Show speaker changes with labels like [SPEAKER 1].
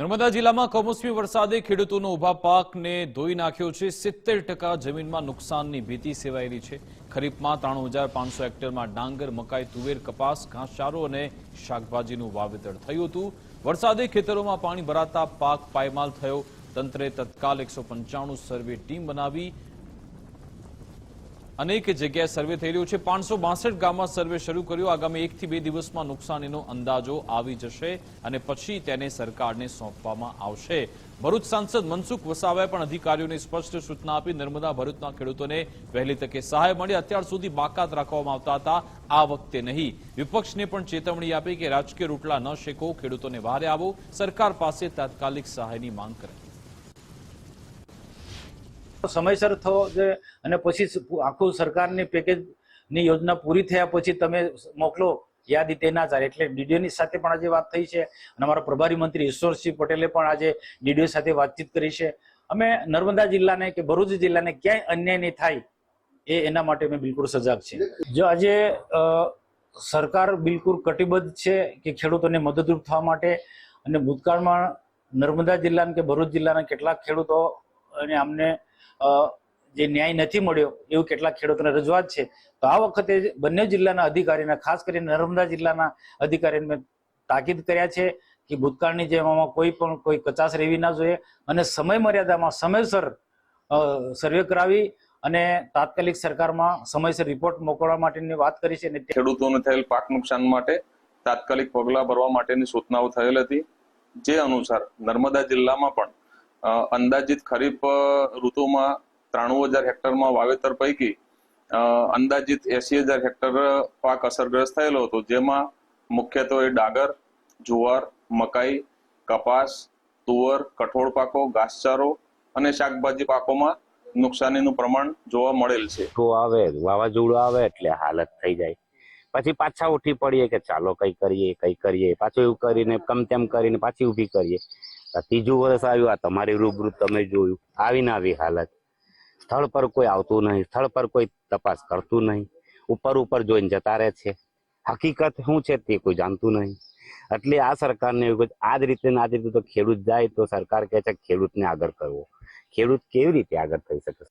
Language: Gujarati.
[SPEAKER 1] નર્મદા જિલ્લામાં કમોસમી વરસાદે ખેડૂતોનો ઊભા પાકને ધોઈ નાખ્યો છે. સિત્તેર ટકા જમીનમાં નુકસાનની ભીતિ સેવાયેલી છે. ખરીફમાં ત્રાણું હજાર પાંચસો હેક્ટરમાં ડાંગર, મકાઈ, તુવેર, કપાસ, ઘાસચારો અને શાકભાજીનું વાવેતર થયું હતું. વરસાદે ખેતરોમાં પાણી ભરાતા પાક પાયમાલ થયો. તંત્રે તત્કાલ એકસો પંચાણું સર્વે ટીમ બનાવી અનેક જગ્યાએ સર્વે થઈ રહ્યો છે. પાંચસો બાસઠ ગામમાં સર્વે શરૂ કર્યો. આગામી એકથી બે દિવસમાં નુકસાનીનો અંદાજો આવી જશે અને પછી તેને સરકારને સોંપવામાં આવશે. ભરૂચ સાંસદ મનસુખ વસાવાએ પણ અધિકારીઓને સ્પષ્ટ સૂચના આપી નર્મદા ભરૂચના ખેડૂતોને વહેલી તકે સહાય મળે. અત્યાર સુધી બાકાત રાખવામાં આવતા હતા. આ વખતે નહીં. વિપક્ષને પણ ચેતવણી આપી કે રાજકીય રોટલા ન શેકો, ખેડૂતોને વારે આવો. સરકાર પાસે તાત્કાલિક સહાયની માંગ કરે
[SPEAKER 2] સમયસર થવો જોઈએ અને પછી આખું સરકારની પેકેજની યોજના પૂરી થયા પછી તમે મોકલો. યાદી તે ના ચાલે એટલે ડીડીઓની સાથે પણ આજે વાત થઈ છે અને અમારા પ્રભારી મંત્રી ઈશ્વરસિંહ પટેલે પણ આજે ડીડીઓ સાથે વાતચીત કરી છે. અમે નર્મદા જિલ્લાને કે ભરૂચ જિલ્લાને ક્યાંય અન્યાય નહીં થાય એ એના માટે અમે બિલકુલ સજાગ છે જો આજે સરકાર બિલકુલ કટિબદ્ધ છે કે ખેડૂતોને મદદરૂપ થવા માટે અને ભૂતકાળમાં નર્મદા જિલ્લાના કે ભરૂચ જિલ્લાના કેટલાક ખેડૂતો અને અમને જે ન્યાય નથી મળ્યો, એવું કેટલાક ખેડૂતોને રજૂઆત છે, તો આ વખતે બંને જિલ્લાના અધિકારીને, ખાસ કરીને નર્મદા જિલ્લાના અધિકારીને તાકીદ કર્યા છે કે ભૂતકાળની જેમ આમાં કોઈ પણ, કોઈ કચાશ રહેવી ના જોઈએ અને સમય મર્યાદામાં સમયસર સર્વે કરાવી અને તાત્કાલિક સરકારમાં સમયસર રિપોર્ટ મોકલવા માટેની વાત કરી છે અને
[SPEAKER 3] ખેડૂતોને થયેલ પાક નુકસાન માટે તાત્કાલિક પગલાં ભરવા માટેની સૂચનાઓ થયેલ હતી. જે અનુસાર નર્મદા જિલ્લામાં પણ અંદાજિત ખરીફ ઋતુમાં ત્રાણું હજાર હેક્ટરમાં વાવેતર પૈકી અંદાજિત એસી હજાર હેક્ટર પાક અસરગ્રસ્ત થયેલો હતો. જેમાં મુખ્યત્વે ડાગર, જુવાર, મકાઈ, કપાસ, તુવર, કઠોળ પાકો, ઘાસચારો અને શાકભાજી પાકોમાં નુકસાનીનું પ્રમાણ જોવા મળેલ છે.
[SPEAKER 4] તો આવે, વાવાઝોડું આવે એટલે હાલત થઈ જાય. પછી પાછા ઉઠી પડીએ કે ચાલો કઈ કરીએ કઈ કરીએ, પાછું એવું કરીને કમ તેમ કરીને પાછી ઊભી કરીએ. ત્રીજું વર્ષ આવ્યું, આ તમારી રૂબરૂ તમે જોયું. આવીને આવી હાલત. સ્થળ પર કોઈ આવતું નહીં, સ્થળ પર કોઈ તપાસ કરતું નહીં. ઉપર ઉપર જોઈને જતા રહે છે. હકીકત શું છે તે કોઈ જાણતું નહીં. એટલે આ સરકારને આ જ રીતે ને આ જ રીતે તો ખેડૂત જાય તો સરકાર કહે છે ખેડૂતને આગળ કરવો. ખેડૂત કેવી રીતે આગળ થઈ શકે?